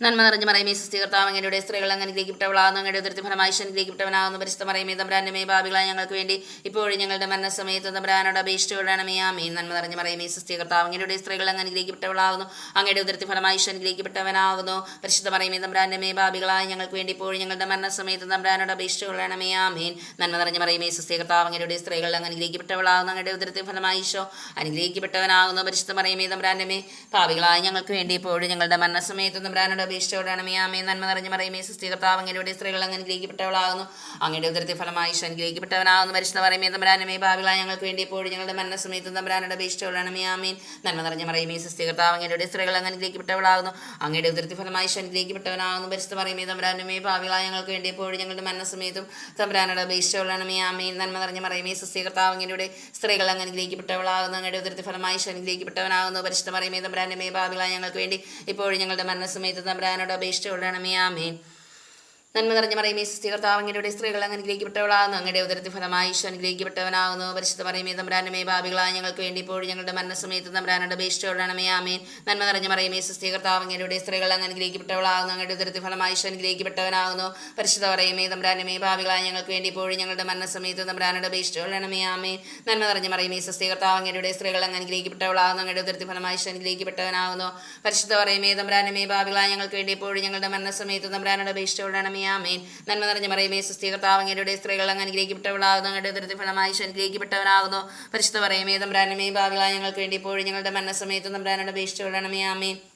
നന്മ നിറഞ്ഞു മറയമേ അങ്ങയുടെ സ്ത്രീകൾ അങ്ങനെയിലേക്ക് വിട്ടവളാകുന്നു അങ്ങയുടെ ഉദരത്തി ഫലമായി ശനിയിലേക്ക് വിട്ടവനാകുന്നു പരിശുദ്ധ മറിയമേ തമ്പ്രാനമേ ഭാവികളായ ഞങ്ങൾക്ക് വേണ്ടി ഇപ്പോഴും ഞങ്ങളുടെ മരണസമയത്ത് തമ്പ്രാനോട് അപേക്ഷിച്ചുകൊള്ളണമേ മീൻ നന്മ നിറഞ്ഞു മറയമേ സുസ്ഥി കർത്താവ് അങ്ങയുടെ സ്ത്രീകൾ അങ്ങനെയിലേക്ക് വിട്ടവളാകുന്നു അങ്ങയുടെ ഉദരത്തി ഫലമായി ശനിയിലേക്ക് വിട്ടവനാകുന്നു പരിശുദ്ധ മറിയമേ തമ്പ്രാനമേ ഭാവികളായ ഞങ്ങൾക്ക് വേണ്ടി ഇപ്പോഴും ഞങ്ങളുടെ മരണസമയത്ത് തമ്പ്രാനോട് അപേക്ഷിച്ചുകൊള്ളണമേ ആമേൻ. നന്മ നിറഞ്ഞു മറയമേ സുസ്ഥി കർത്താവ് അങ്ങയുടെ സ്ത്രീകൾ അങ്ങനെയിലേക്ക് വിട്ടവളാകുന്നു അങ്ങയുടെ ഉദരത്തി ഫലമായി ഈശോ അനുഗ്രഹിക്കപ്പെട്ടവനാകുന്നു. പരിശുദ്ധ മറിയമേ തമ്പ്രാനമേ ഭാവികളായ ഞങ്ങൾക്ക് വേണ്ടി ഇപ്പോഴും ഞങ്ങളുടെ മരണസമയത്ത് തമ്പ്രാനോട് അപേക്ഷിച്ചോടാണമേ ആമേ നന്മ നിറഞ്ഞു മറിയമേ സുസ്ഥി കർത്താവ് അങ്ങയുടെ സ്ത്രീകൾ അങ്ങനെ ഗ്രഹിക്കപ്പെട്ടവളാകുന്നു അങ്ങയുടെ ഉദരത്തിൽ ഫലമായി ഈശോ ഗ്രഹിക്കപ്പെട്ടവനാകുന്നു പരിശുദ്ധ പറയുമേ തമ്പരാനമേ ഭാവികളായ ഞങ്ങൾക്ക് വേണ്ടി എപ്പോഴും ഞങ്ങളുടെ മരണസമയത്ത് തമ്പ്രാനോട് മീ ആമേൻ നന്മ നിറഞ്ഞ മറിയമേ സുസ്ഥി കർത്താവ് അങ്ങയുടെ സ്ത്രീകൾ അങ്ങനെ ഗ്രഹിക്കപ്പെട്ടവളാകുന്നു അങ്ങയുടെ ഉദരത്തിൽ ഫലമായി ഈശോ ഗ്രഹിക്കപ്പെട്ടവനാകുന്നു പരിശുദ്ധ പറയുമേ തമ്പരാനമേ ഭാവികളായ ഞങ്ങൾക്ക് വേണ്ടി എപ്പോഴും ഞങ്ങളുടെ മരണസമയത്തും അപേക്ഷിച്ചോളാണ് മീ ആമേൻ നന്മ നിറഞ്ഞ മറിയമേ സുസ്ഥി കർത്താവ് അങ്ങയുടെ സ്ത്രീകൾ അങ്ങനെ ഗ്രഹിക്കപ്പെട്ടവളാകുന്നു അങ്ങയുടെ ഉദരത്തിൽ ഫലമായി ഈശോ ഗ്രഹിക്കപ്പെട്ടവനാകുന്നു പരിശുദ്ധ പറയുമേ തമ്പരാനമേ ഭാവികളായ ഞങ്ങൾക്ക് വേണ്ടി ഇപ്പോഴും ഞങ്ങളുടെ മരണസമയത്ത് തമ്പ്രാനോട് അപേക്ഷിച്ചുകൊള്ളണമേ ആമേൻ. നന്മ നിറഞ്ഞ പറയുമേ സുസ്ഥി കർത്താവ് അങ്ങയുടെ സ്ത്രീകൾ അങ്ങ് അനുഗ്രഹിക്കപ്പെട്ടവളാകുന്നു. അങ്ങയുടെ ഉദരത്തിൽ ഫലമായി ഈശോ അനുഗ്രഹിക്കപ്പെട്ടവനാകുന്നു. പരിശുദ്ധ പറയുമേ തമ്പ്രാനമേ ഭാവികളായ ഞങ്ങൾക്ക് വേണ്ടി ഇപ്പോഴും ഞങ്ങളുടെ മരണസമയത്ത് തമ്പ്രാനോട് ബേഷ്ടോടാണമേ ആമേൻ. നന്മ നിറഞ്ഞ പറയുമേ സുസ്ഥി കർത്താവ് അങ്ങയുടെ സ്ത്രീകൾ അങ്ങ് അനുഗ്രഹിക്കപ്പെട്ടവളാകുന്നു. അങ്ങയുടെ ഉദരത്തിൽ ഫലമായി ഈശോ അനുഗ്രഹിക്കപ്പെട്ടവനാകുന്നു. പരിശുദ്ധ പറയുമേ തമ്പ്രാനമേ ഭാവികളായ ഞങ്ങൾക്ക് വേണ്ടി ഇപ്പോഴും ഞങ്ങളുടെ മരണസമയത്ത് തമ്പ്രാനോട് ബേഷ്ടോടാണമേ ആമേൻ. നന്മ നിറഞ്ഞ പറയുമേ സുസ്ഥി കർത്താവ് അങ്ങയുടെ സ്ത്രീകൾ അങ്ങ് അനുഗ്രഹിക്കപ്പെട്ടവളാകുന്നു. അങ്ങയുടെ ഉദരത്തിൽ ഫലമായി ഈശോ അനുഗ്രഹിക്കപ്പെട്ടവനാകുന്നു. പരിശുദ്ധ പറയുമേ തമ്പ്രാനമേ ഭാവികളായ ഞങ്ങൾക്ക് വേണ്ടി ഇപ്പോഴും ഞങ്ങളുടെ മരണസമയത്ത് തമ്പ്രാനോട് അപേക്ഷിച്ചുകൊള്ളണമേ ആമേൻ. നന്മ നിറഞ്ഞ മറിയമേ സുസ്ഥി കർത്താവ് അങ്ങയുടെ സ്ത്രീകൾ അങ്ങ് അനുഗ്രഹിക്കപ്പെട്ടവളാകുന്നു അങ്ങയുടെ ഉദരത്തിൽ ഫലമായി അനുഗ്രഹിക്കപ്പെട്ടവനാകുന്നു. പരിശുദ്ധ പറയമേ തമ്പ്രാനമേ ഭാവികളായ ഞങ്ങൾക്ക് വേണ്ടി ഇപ്പോഴും ഞങ്ങളുടെ മരണസമയത്ത് തമ്പ്രാനോട് അപേക്ഷിച്ചുകൊള്ളണമേ ആമേൻ.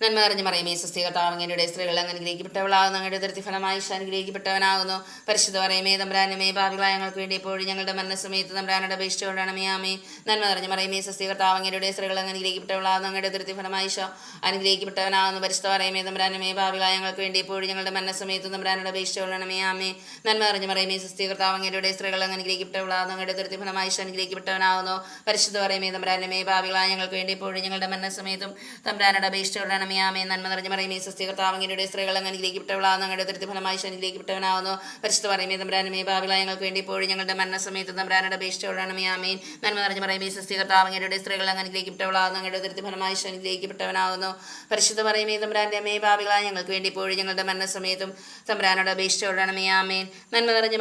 നന്മ നിറഞ്ഞ മറിയമേ സുസ്ഥി കർത്താവ് അങ്ങയുടെ സ്ത്രീകൾ അങ്ങ് അനുഗ്രഹിക്കപ്പെട്ടവളാകുന്നു. അങ്ങയുടെ ദൃതിഫലമായി ഫലമായി അനുഗ്രഹിക്കപ്പെട്ടവനാകുന്നു. പരിശുദ്ധ മറിയമേ തമ്പ്രാനമേ ഭാവികളായ ഞങ്ങൾക്ക് വേണ്ടി എപ്പോഴും ഞങ്ങളുടെ മരണസമയത്ത് തമ്പ്രാനോട് അപേക്ഷിച്ചുകൊള്ളണമേ ആമേ നന്മ നിറഞ്ഞ മറിയമേ സുസ്ഥി കർത്താവ് അങ്ങയുടെ സ്ത്രീകൾ അങ്ങ് അനുഗ്രഹിക്കപ്പെട്ടവളാകുന്നു. അങ്ങയുടെ ദൃതിഫലമായി ഫലമായി അനുഗ്രഹിക്കപ്പെട്ടവനാകുന്നു. പരിശുദ്ധ മറിയമേ തമ്പ്രാനമേ ഭാവികളായ ഞങ്ങൾക്ക് വേണ്ടി എപ്പോഴും ഞങ്ങളുടെ മരണസമയത്ത് തമ്പ്രാനോട് അപേക്ഷിച്ചുകൊള്ളണമേ ആമേ നന്മ നിറഞ്ഞ മറിയമേ സുസ്ഥി കർത്താവ് അങ്ങയുടെ സ്ത്രീകൾ അങ്ങ് അനുഗ്രഹിക്കപ്പെട്ടവളാകുന്നു. അങ്ങയുടെ ദൃതിഫലമായി ഫലമായി അനുഗ്രഹിക്കപ്പെട്ടവനാകുന്നു. പരിശുദ്ധ മറിയമേ തമ്പ്രാനമേ ഭാവികളായ ഞങ്ങൾക്ക് വേണ്ടി എപ്പോഴും ഞങ്ങളുടെ മരണസമയത്തും തമ്പ്രാനോട് അപേക്ഷിച്ചുകൊള്ളണമേ ആമേ നന്മ നിറഞ്ഞ കർത്താവ് അങ്ങയുടെ സ്ത്രീകൾ അങ്ങ് അനുഗ്രഹിക്കപ്പെട്ടവളാകുന്നു അങ്ങയുടെ തൃപ്തി ഫലമായി അനുഗ്രഹിക്കപ്പെട്ടവനാകുന്നു പരിശുദ്ധ പറയുമേ തമ്പ്രാനമേ ഭാവികളായ ഞങ്ങൾക്ക് വേണ്ടി ഇപ്പോഴും ഞങ്ങളുടെ മരണസമയത്ത് തമ്പ്രാനോട് അപേക്ഷിച്ചുകൊള്ളണമേ ആമേൻ. നന്മ നിറഞ്ഞ കർത്താവ് അങ്ങയുടെ സ്ത്രീകൾ അങ്ങ് അനുഗ്രഹിക്കപ്പെട്ടവളാകുന്നു അങ്ങയുടെ തൃപ്തി ഫലമായി അനുഗ്രഹിക്കപ്പെട്ടവനാകുന്നു പരിശുദ്ധ പറയുമേ തമ്പ്രാന്റെ അമ്മേ ഭാവികളായ ഞങ്ങൾക്ക് വേണ്ടി ഇപ്പോഴും ഞങ്ങളുടെ മരണസമയത്തും തമ്പ്രാനോട് അപേക്ഷിച്ചുകൊള്ളണമേ ആമേൻ. നന്മ നിറഞ്ഞ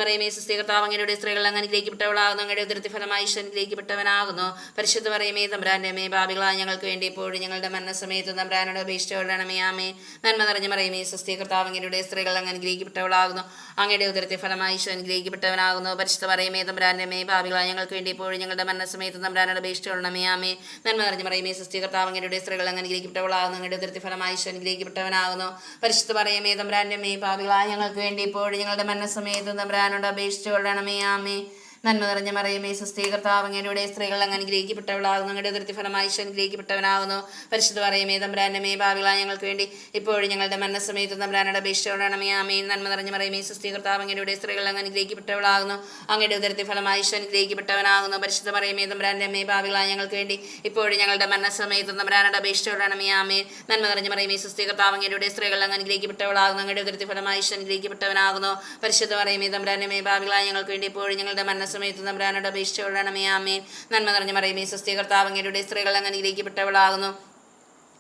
കർത്താവ് അങ്ങയുടെ സ്ത്രീകൾ അങ്ങ് അനുഗ്രഹിക്കപ്പെട്ടവളാകുന്നു അങ്ങയുടെ തൃപ്തി ഫലമായി അനുഗ്രഹിക്കപ്പെട്ടവനാകുന്നു പരിശുദ്ധ പറയുമേ തമ്പ്രാന്റെ അമ്മേ ഭാവികളായ ഞങ്ങൾക്ക് വേണ്ടി ഇപ്പോഴും ഞങ്ങളുടെ മരണസമയത്തും തമ്പ്രാനോട് അപേക്ഷിച്ചുകൊള്ളണമേ ആമേ. നന്മ നിറഞ്ഞ മറിയമേ സ്വസ്തി കർത്താവ് സ്ത്രീകൾ അങ്ങ് അനുഗ്രഹിക്കപ്പെട്ടവളാകുന്നു. അങ്ങയുടെ ഉദരത്തെ ഫലമായി ഈശോ അനുഗ്രഹിക്കപ്പെട്ടവനാകുന്നു. പരിശുദ്ധ മറിയമേ തമ്പ്രാനമേ ഭാവികളായ ഞങ്ങൾക്ക് വേണ്ടി ഇപ്പോഴും ഞങ്ങളുടെ മരണസമയത്ത് തമ്പ്രാനോട് അപേക്ഷിച്ചുകൊള്ളണമേ ആമേ. നന്മ നിറഞ്ഞ മറിയമേ സ്വസ്തി കർത്താവ് സ്ത്രീകൾ അങ്ങ് അനുഗ്രഹിക്കപ്പെട്ടവളാകുന്നു. അങ്ങയുടെ ഉദരത്തെ ഫലമായി ഈശോ അനുഗ്രഹിക്കപ്പെട്ടവനാകുന്നു. പരിശുദ്ധ മറിയമേ തമ്പ്രാനമേ ഭാവികളായ ഞങ്ങൾക്ക് വേണ്ടി ഇപ്പോഴും ഞങ്ങളുടെ മരണസമയത്ത് തമ്പ്രാനോട് അപേക്ഷിച്ചുകൊള്ളണമേ ആമേ. നന്മ നിറഞ്ഞ മറിയമേ സുസ്ഥീ കർത്താവ് സ്ത്രീകൾ അങ്ങ് അനുഗ്രഹിക്കപ്പെട്ടവളാകുന്നു. അങ്ങയുടെ തൃപ്തിഫലമായി ഫലമായി ഈശോ അനുഗ്രഹിക്കപ്പെട്ടവനാകുന്നു. പരിശുദ്ധ പറയുമേ തമ്പ്രാനമേ ഭാവികളാ ഞങ്ങൾക്ക് വേണ്ടി ഇപ്പോഴും ഞങ്ങളുടെ മരണസമയത്ത് തമ്പ്രാനയുടെ അപേക്ഷയോടാണമേ ആമേ നന്മ നിറഞ്ഞ മറിയമേ സുസ്ഥീ കർത്താവ് സ്ത്രീകൾ അങ്ങ് അനുഗ്രഹിക്കപ്പെട്ടവളാകുന്നു. അങ്ങയുടെ ഉദരത്തി ഫലമായി ഈശോ അനുഗ്രഹിക്കപ്പെട്ടവനാകുന്നു. പരിശുദ്ധ പറയുമേ തമ്പ്രാനമേ ഭാവികളായ ഭാവികളാ ഞങ്ങൾക്ക് വേണ്ടി ഇപ്പോഴും ഞങ്ങളുടെ മരണസമയത്ത് തമ്പ്രാനയുടെ അപേക്ഷയോടാണമേ ആമേ നന്മ നിറഞ്ഞ മറിയമേ സുസ്ഥീ കർത്താവ് സ്ത്രീകൾ അങ്ങ് അനുഗ്രഹിക്കപ്പെട്ടവളാകുന്നു. അങ്ങയുടെ ഉദരത്തി ഫലമായി ഈശോ അനുഗ്രഹിക്കപ്പെട്ടവനാകുന്നു. പരിശുദ്ധ പറയുമേ തമ്പ്രാനമേ ഭാവികളാ ഞങ്ങൾക്ക് വേണ്ടി ഇപ്പോഴും ഞങ്ങളുടെ മരണസമയത്ത് നമ്പ്രാനോട് അപേക്ഷയോടാണമേ ആമേ നന്മ നിറഞ്ഞ മറിയമേ സ്വസ്തി കർത്താവ് അങ്ങയുടെ സ്ത്രീകൾ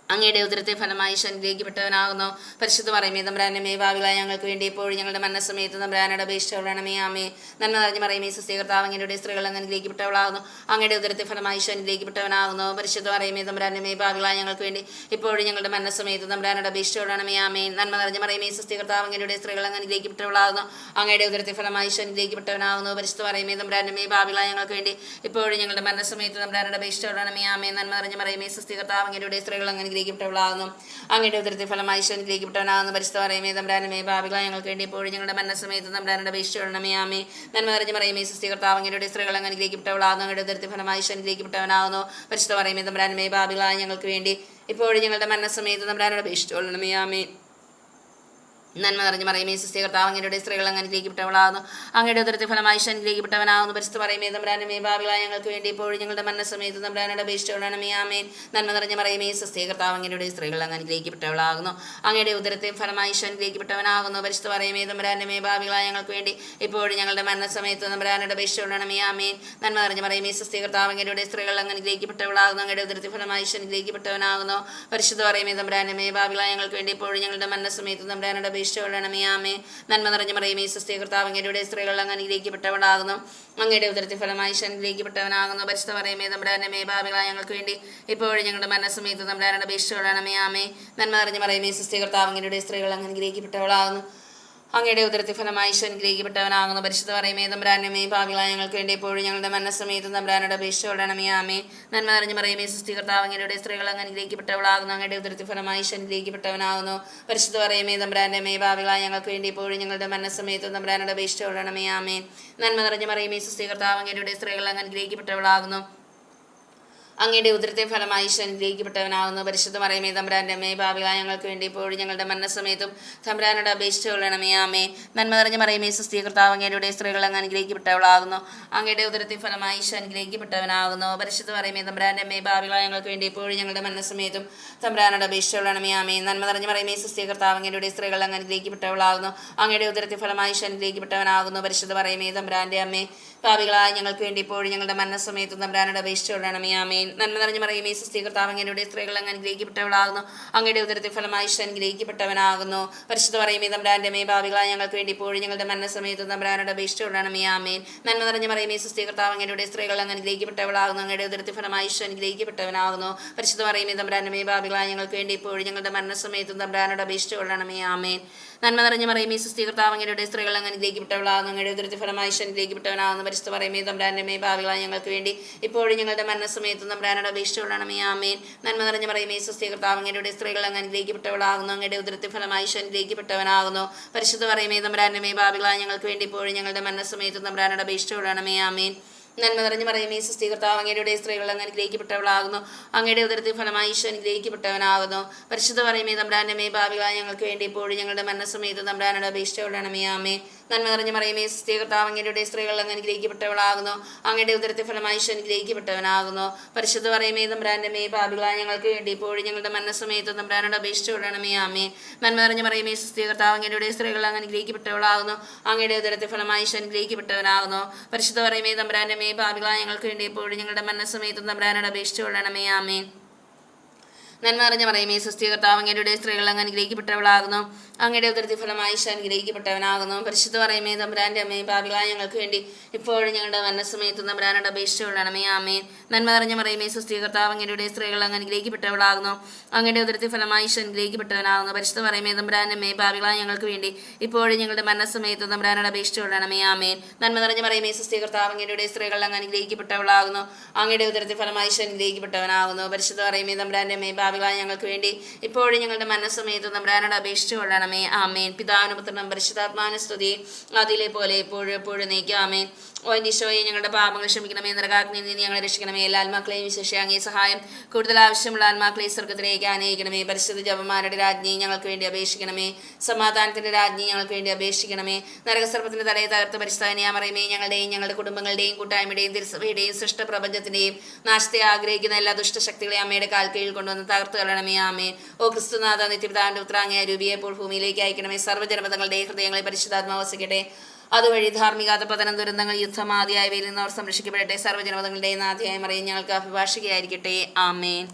അങ്ങയുടെ ഉദരത്തെ ഫലമായി അനുഗ്രഹിക്കപ്പെട്ടവനാകുന്നു പരിശുദ്ധ പറയുമേ തമ്പ്രാനമേ ഭാവികളായ ഞങ്ങൾക്ക് വേണ്ടി എപ്പോഴും ഞങ്ങളുടെ മരണസമയത്ത് തമ്പ്രാനയുടെ അപേക്ഷിച്ചവളാണമേ ആമേ. നന്മ നിറഞ്ഞ പറയുമേ സുസ്ഥീകർത്താവ് അങ്ങയുടെ സ്ത്രീകൾ അങ്ങ് അനുഗ്രഹിക്കപ്പെട്ടവളാകുന്നു അങ്ങയുടെ ഉദരത്തെ ഫലമായി അനുഗ്രഹിക്കപ്പെട്ടവനാകുന്നു പരിശുദ്ധ പറയുമേ തമ്പ്രാനമേ ഭാവികളായ ഞങ്ങൾക്ക് വേണ്ടി ഇപ്പോഴും ഞങ്ങളുടെ മരണസമയത്ത് തമ്പ്രാനയുടെ അപേക്ഷിച്ചവളാണമേ ആമേ. നന്മ നിറഞ്ഞ പറയുമേ സുസ്ഥീകർത്താവ് അങ്ങയുടെ സ്ത്രീകൾ അങ്ങ് അനുഗ്രഹിക്കപ്പെട്ടവളാകുന്നു അങ്ങയുടെ ഉദരത്തെ ഫലമായി അനുഗ്രഹിക്കപ്പെട്ടവനാകുന്നു പരിശുദ്ധ പറയുമേ തമ്പ്രാനമേ ഭാവികളായ ഞങ്ങൾക്ക് വേണ്ടി ഇപ്പോഴും ഞങ്ങളുടെ മരണസമയത്ത് തമ്പ്രാനയുടെ അപേക്ഷിച്ചവളാണമേ ആമേ. നന്മ നിറഞ്ഞ പറയുമേ സുസ്ഥീകർത്താവ് അങ്ങയുടെ സ്ത്രീകൾ അങ്ങ് വിട്ടവളാകുന്നു. അങ്ങയുടെ ഉദരത്തിൽ ഫലമായി ശനിയിലേക്ക് വിട്ടവനാകുന്നു. പരിശുദ്ധ പറയുമേ തമ്പ്രാനമേ ഭാവികൾ ഞങ്ങൾക്ക് വേണ്ടി എപ്പോഴും ഞങ്ങളുടെ മരണസമയത്ത് തമ്പ്രാനുടെ അപേക്ഷിച്ചവളണമേ ആമേ നന്മ നിറഞ്ഞു പറയുമേ സുസ്ഥീകർത്താവ് അങ്ങയുടെ സ്ത്രീകൾ അങ്ങനിലേക്ക് വിട്ടവളാകുന്നു. അങ്ങയുടെ ഉദരത്തിൽ ഫലമായി ശനിയിലേക്ക് വിട്ടവനാകുന്നു. പരിശുദ്ധ പറയുമേ തമ്പ്രാനമേ ഭാവികളായ ഞങ്ങൾക്ക് വേണ്ടി ഇപ്പോഴും ഞങ്ങളുടെ മരണസമയത്ത് തമ്പ്രാനുടെ അപേക്ഷിച്ചവളണമേ ആമേ നന്മ നിറഞ്ഞു പറയുമേ സിസ്തി കർത്താവ് അങ്ങയുടെ സ്ത്രീകൾ അങ്ങ് അനുഗ്രഹിക്കപ്പെട്ടവളാകുന്നു അങ്ങയുടെ ഉദരത്തിൽ ഫലമായി ഈശോ അനുഗ്രഹിക്കപ്പെട്ടവനാകുന്നു പരിശുദ്ധ പറയുമേ തമ്പ്രാനമേ ഭാവികളായ ഞങ്ങൾക്ക് വേണ്ടി ഇപ്പോഴും ഞങ്ങളുടെ മരണസമയത്ത് തമ്പ്രാനുടെ അപേക്ഷിച്ചവളാണമേ ആമേൻ. നന്മ നിറഞ്ഞ പറയുമേ സിസ്തി കർത്താവ് അങ്ങയുടെ സ്ത്രീകൾ അങ്ങ് അനുഗ്രഹിക്കപ്പെട്ടവളാകുന്നു അങ്ങയുടെ ഉദരത്തെ ഫലമായി ഈശോ അനുഗ്രഹിക്കപ്പെട്ടവനാകുന്നു പരിശുദ്ധ പറയുമേ തമ്പ്രാനമേ ഭാവികളായ ഞങ്ങൾക്ക് വേണ്ടി ഇപ്പോഴും ഞങ്ങളുടെ മരണസമയത്ത് തമ്പ്രാനുടെ അപേക്ഷിച്ചവളാണമേ ആമേൻ. നന്മ നിറഞ്ഞ പറയുമേ സിസ്തി കർത്താവ് അങ്ങയുടെ സ്ത്രീകൾ അങ്ങ് അനുഗ്രഹിക്കപ്പെട്ടവളാകുന്നു അങ്ങയുടെ ഉദരത്തിൽ ഫലമായി അനുഗ്രഹിക്കപ്പെട്ടവനാകുന്നു പരിശുദ്ധ പറയുമേ തമ്പ്രാനമേ ഭാവികളായ ഞങ്ങൾക്ക് വേണ്ടി ഇപ്പോഴും ഞങ്ങളുടെ മരണസമയത്ത് തമ്പ്രാനുടെ അപേക്ഷിച്ചവളാണമേ ആമേ നന്മ നിറഞ്ഞ മറിയമേ സുസ്ഥി കർത്താവ് അങ്ങയുടെ സ്ത്രീകൾ അങ്ങ് അനുഗ്രഹിക്കപ്പെട്ടവളാകുന്നു. അങ്ങയുടെ ഉദരത്തിൽ ഫലമായി അനുഗ്രഹിക്കപ്പെട്ടവനാകുന്നു. പരിശുദ്ധ പറയുമേ അനമേ ഭാവികളായ ഞങ്ങൾക്ക് വേണ്ടി ഇപ്പോഴും ഞങ്ങളുടെ മനസ്സമേത്ത് നമ്മുടെ അപേക്ഷിച്ചവളാണമേ ആമേ നന്മ നിറഞ്ഞ മറിയമേ സുസ്ഥി കർത്താവ് അങ്ങയുടെ സ്ത്രീകൾ അങ്ങ് അനുഗ്രഹിക്കപ്പെട്ടവളാകുന്നു. അങ്ങയുടെ ഉദരത്തി ഫലമായി ഈശോ അനുഗ്രഹിക്കപ്പെട്ടവനാകുന്നു പരിശുദ്ധ പറയുമേ തമ്പ്രാനമേ ഭാവികളായ ഞങ്ങൾക്ക് വേണ്ടി എപ്പോഴും ഞങ്ങളുടെ മരണസമയത്തും അപേക്ഷ അപേക്ഷിച്ചോടണമേ ആമേ നന്മ നിറഞ്ഞു പറയുമേ സൃഷ്ടികർത്താവ് അങ്ങയുടെ സ്ത്രീകൾ അങ്ങ് അനുഗ്രഹിക്കപ്പെട്ടവളാകുന്നു അങ്ങയുടെ ഉദരത്തി ഫലമായി ഈശോ അനുഗ്രഹിക്കപ്പെട്ടവനാകുന്നു പരിശുദ്ധ പറയുമേ തമ്പ്രാനമേ ഭാവികളായ ഞങ്ങൾക്ക് വേണ്ടി എപ്പോഴും ഞങ്ങളുടെ മരണസമയത്തും അപേക്ഷ അപേക്ഷിച്ചോടണമേ ആമേ നന്മ നിറഞ്ഞു പറയുമേ സൃഷ്ടികർത്താവ് അങ്ങയുടെ സ്ത്രീകൾ അങ്ങ് അനുഗ്രഹിക്കപ്പെട്ടവളാകുന്നു അങ്ങയുടെ ഉദരത്തെ ഫലമായി അനുഗ്രഹിക്കപ്പെട്ടവനാകുന്നു പരിശുദ്ധ മറിയമേ തമ്പ്രാന്റെ അമ്മേ ഭാവിക ഞങ്ങൾക്ക് വേണ്ടി ഇപ്പോഴും ഞങ്ങളുടെ മരണസമയത്തും തമ്പ്രാനോട് അപേക്ഷിച്ചു കൊള്ളണമേ. ആമേ നന്മ നിറഞ്ഞ മറിയമേ സുസ്ഥീകർത്താവ് അങ്ങയുടെ സ്ത്രീകൾ അങ്ങ് അനുഗ്രഹിക്കപ്പെട്ടവളാകുന്നു. അങ്ങയുടെ ഉദരത്തെ ഫലമായി അനുഗ്രഹിക്കപ്പെട്ടവനാകുന്നു. പരിശുദ്ധ മറിയമേ തമ്പ്രാന്റെ അമ്മേ ഭാവിക ഞങ്ങൾക്ക് വേണ്ടി ഇപ്പോഴും ഞങ്ങളുടെ മരണസമയത്തും തമ്പ്രാനോട് അപേക്ഷിച്ചു കൊള്ളണമേ. ആമേ നന്മ നിറഞ്ഞ മറിയമേ സുസ്ഥീകർത്താവ് അങ്ങയുടെ സ്ത്രീകൾ അങ്ങ് അനുഗ്രഹിക്കപ്പെട്ടവളാകുന്നു. അങ്ങയുടെ ഉദരത്തെ ഫലമായി അനുഗ്രഹിക്കപ്പെട്ടവനാകുന്നു. പരിശുദ്ധ മറിയമേ തമ്പ്രാന്റെ അമ്മേ ഭാവികളായ ഞങ്ങൾക്ക് വേണ്ടി ഇപ്പോഴും ഞങ്ങളുടെ മരണസമയത്തും തമ്പുരാനോട് അപേക്ഷിച്ചു കൊള്ളണമേ ആമേൻ. നന്മ നിറഞ്ഞ മറിയമേ സുസ്ഥീകർത്താവ് അങ്ങയുടെ സ്ത്രീകൾ അങ്ങ് അനുഗ്രഹിക്കപ്പെട്ടവളാകുന്നു അങ്ങയുടെ ഉദരത്തിൽ ഫലമായി ഈശ്വരൻ അനുഗ്രഹിക്കപ്പെട്ടവനാകുന്നു പരിശുദ്ധ പറയുമേ തമ്പുരാന്റെ മേ ഭാവികളായ ഞങ്ങൾക്ക് വേണ്ടി ഇപ്പോഴും ഞങ്ങളുടെ മരണസമയത്തും തമ്പുരാനോട് അപേക്ഷിച്ചു കൊള്ളണമേ ആമേൻ. നന്മ നിറഞ്ഞ മറിയമേ സുസ്ഥീകർത്താവ് അങ്ങയുടെ സ്ത്രീകൾ അങ്ങ് അനുഗ്രഹിക്കപ്പെട്ടവളാകുന്നു അങ്ങയുടെ ഉദരത്തിൽ ഫലമായി ഈശ്വരൻ അനുഗ്രഹിക്കപ്പെട്ടവനാകുന്നു പരിശുദ്ധ പറയുമേ തമ്പുരാന്റെ മേ ഭാവികളായ ഞങ്ങൾക്ക് വേണ്ടി ഇപ്പോഴും ഞങ്ങളുടെ മരണസമയത്തും തമ്പുരാനോട് അപേക്ഷിച്ചുകൊള്ളണമേ ആമേൻ. നന്മ നിറഞ്ഞ മറിയമേ സുസ്ഥീകർത്താവ് അങ്ങയുടെ സ്ത്രീകൾ അങ്ങ് അനുഗ്രഹിക്കപ്പെട്ടവളാകുന്നു അങ്ങയുടെ ഉദരത്തിൽ ഫലമായി ഈശോ അനുഗ്രഹിക്കപ്പെട്ടവനാകുന്നു പരിശുദ്ധ പറയുമേ തമ്പ്രാനമേ ഭാവികളായ ഞങ്ങൾക്ക് വേണ്ടി ഇപ്പോഴും ഞങ്ങളുടെ മരണസമയത്തും തമ്പുരാനോട് അപേക്ഷിച്ചുകൊള്ളണമേ ആമേൻ. നന്മ നിറഞ്ഞ മറിയമേ സുസ്ഥീകർത്താവ് അങ്ങയുടെ സ്ത്രീകൾ അങ്ങ് അനുഗ്രഹിക്കപ്പെട്ടവളാകുന്നു അങ്ങയുടെ ഉദരത്തിൽ ഫലമായി ഈശോ അനുഗ്രഹിക്കപ്പെട്ടവനാകുന്നു പരിശുദ്ധ പറയുമേ തമ്പ്രാനമേ ഭാവികളായ ഞങ്ങൾക്ക് വേണ്ടി ഇപ്പോഴും ഞങ്ങളുടെ മരണസമയത്തും തമ്പുരാനോട് അപേക്ഷിച്ചുകൊള്ളണമേ ആമേൻ. നന്മ നിറഞ്ഞു ഈ സുസ്ഥീകർത്താവ് അങ്ങയുടെ സ്ത്രീകൾ അങ്ങ് അനുഗ്രഹിക്കപ്പെട്ടവളാകുന്നു. അങ്ങയുടെ ഉദരത്തിൽ ഫലമായി ഈശോ അനുഗ്രഹിക്കപ്പെട്ടവനാകുന്നു. പരിശുദ്ധ പറയുമേ തമ്പ്രാന്റെ മേ ഭാവികളായ ഞങ്ങൾക്ക് വേണ്ടി ഇപ്പോഴും ഞങ്ങളുടെ മരണസമയത്ത് തമ്പ്രാനോട് അപേക്ഷിച്ചുകൊള്ളണമേ ആമേ നന്മ നിറഞ്ഞ മറിയമേ സുസ്ഥീകർത്താവ് അങ്ങയുടെ സ്ത്രീകൾ അങ്ങ് അനുഗ്രഹിക്കപ്പെട്ടവളാകുന്നു. അങ്ങയുടെ ഉദരത്തെ ഫലമായി അനുഗ്രഹിക്കപ്പെട്ടവനാകുന്നു. പരിശുദ്ധ പറയുമേ തമ്പ്രാന്റെ മേ പാപികളായ ഞങ്ങൾക്ക് വേണ്ടി ഇപ്പോഴും ഞങ്ങളുടെ മരണസമയത്ത് തമ്പ്രാനോട് അപേക്ഷിച്ചുകൊള്ളണമേ ആമേ നന്മ നിറഞ്ഞ മറിയമേ സുസ്ഥീകർത്താവ് അങ്ങയുടെ സ്ത്രീകൾ അങ്ങ് അനുഗ്രഹിക്കപ്പെട്ടവളാകുന്നു. അങ്ങയുടെ ഉദരത്തെ ഫലമായി അനുഗ്രഹിക്കപ്പെട്ടവനാകുന്നു. പരിശുദ്ധ പറയുമേ തമ്പ്രാന്റെ മേ പാപികളായ ഞങ്ങൾക്ക് വേണ്ടി ഇപ്പോഴും ഞങ്ങളുടെ മരണസമയത്തും തമ്പ്രാനോട് അപേക്ഷിച്ചു വിടണമേ ആമേ നന്മ അറിഞ്ഞ പറയുമേ സൃഷ്ടികർത്താവ് അങ്ങയുടെ സ്ത്രീകൾ അങ്ങ് അനുഗ്രഹിക്കപ്പെട്ടവളാകുന്നു. അങ്ങയുടെ ഉദരത്തി ഫലമായി ഈശോ അനുഗ്രഹിക്കപ്പെട്ടവനാകുന്നു. പരിശുദ്ധ പറയുമേ തമ്പുരാന്റെ അമ്മയും ഭാവികളായ ഞങ്ങൾക്ക് വേണ്ടി ഇപ്പോഴും ഞങ്ങളുടെ മരണസമയത്ത് തമ്പുരാനോട് അപേക്ഷിച്ചു കൊള്ളണമേ ആമേൻ. നന്മ അറിഞ്ഞ പറയുമേ സൃഷ്ടികർത്താവ് അങ്ങയുടെ സ്ത്രീകൾ അങ്ങ് അനുഗ്രഹിക്കപ്പെട്ടവളാകുന്നു. അങ്ങയുടെ ഉദരത്തി ഫലമായി ഈശോ അനുഗ്രഹിക്കപ്പെട്ടവനാകുന്നു. പരിശുദ്ധ പറയുമേ തമ്പുരാന്റെ അമ്മയും ഭാവികളായ ഞങ്ങൾക്ക് വേണ്ടി ഇപ്പോഴും ഞങ്ങളുടെ മരണസമയത്ത് തമ്പുരാനോട് അപേക്ഷിച്ചു കൊള്ളണമേ ആമേൻ. നന്മ നിറഞ്ഞ പറയുമേ സൃഷ്ടികർത്താവ് അങ്ങയുടെ സ്ത്രീകൾ അങ്ങ് അനുഗ്രഹിക്കപ്പെട്ടവളാകുന്നു. അങ്ങയുടെ ഉദരത്തി ഫലമായി ഈശോ അനുഗ്രഹിക്കപ്പെട്ടവനാകുന്നു. പരിശുദ്ധ പറയുമേ തമ്പുരാന്റെ അമ്മേ പാപികളായ ഞങ്ങൾക്ക് വേണ്ടി ഇപ്പോഴും ഞങ്ങളുടെ മനസ്സമയത്ത് നമ്മുടെ അപേക്ഷിച്ചു കൊള്ളണമേ. ആമേൻ. പിതാവിനും പുത്രനും പരിശുദ്ധാത്മാവിനും സ്തുതി. അതിലെ പോലെ എപ്പോഴും എപ്പോഴും നീക്കാമേൻ ഓ ഈശോയെ ഞങ്ങളുടെ പാപങ്ങൾ ക്ഷമിക്കണമേ നരകാഗ്നിയിൽ നിന്ന് ഞങ്ങളെ രക്ഷിക്കണമേ. എല്ലാ ആത്മാക്കളെയും വിശേഷം അങ്ങേ സഹായം. കൂടുതൽ ആവശ്യമുള്ള ആത്മാക്കളെ സ്വർഗത്തിലേക്ക് ആനയിക്കണമേ. പരിശുദ്ധ ജപമാരുടെ രാജ്ഞി ഞങ്ങൾക്ക് വേണ്ടി അപേക്ഷിക്കണമേ. സമാധാനത്തിന്റെ രാജ്ഞി ഞങ്ങൾക്ക് വേണ്ടി അപേക്ഷിക്കണമേ. നരകസർപ്പത്തിന്റെ തലയെ തകർത്ത് പരിസ്ഥാനിയാമറിയമേ ഞങ്ങളുടെയും ഞങ്ങളുടെ കുടുംബങ്ങളുടെയും കൂട്ടായ്മയുടെയും തിരുസഭയുടെയും സൃഷ്ട പ്രപഞ്ചത്തിന്റെയും നാശത്തെ ആഗ്രഹിക്കുന്ന എല്ലാ ദുഷ്ടശക്തികളെ അമ്മയുടെ കാൽക്കീഴിൽ കീഴിൽ കൊണ്ടുവന്ന് തകർത്ത് കളയണമേ. ആമേ ഓ ക്രിസ്തുനാഥ നിത്യപിതാവിന്റെ ഉത്രാങ്ങിയ രൂപിയെ പോൾ ഭൂമിയിലേക്ക് അയക്കണമേ. സർവജനപഥങ്ങളുടെ ഹൃദയങ്ങളെ പരിശുദ്ധാത്മാ വസിക്കട്ടെ. അതുവഴി ധാർമ്മികാത പതനം ദുരന്തങ്ങൾ യുദ്ധം ആദ്യായവയിൽ നിന്ന് അവർ സംരക്ഷിക്കപ്പെടട്ടെ. സർവജനപദങ്ങളുടെയും ആദ്യമായി അറിയാൻ ഞങ്ങൾക്ക് അഭിഭാഷകയായിരിക്കട്ടെ. ആമേൻ.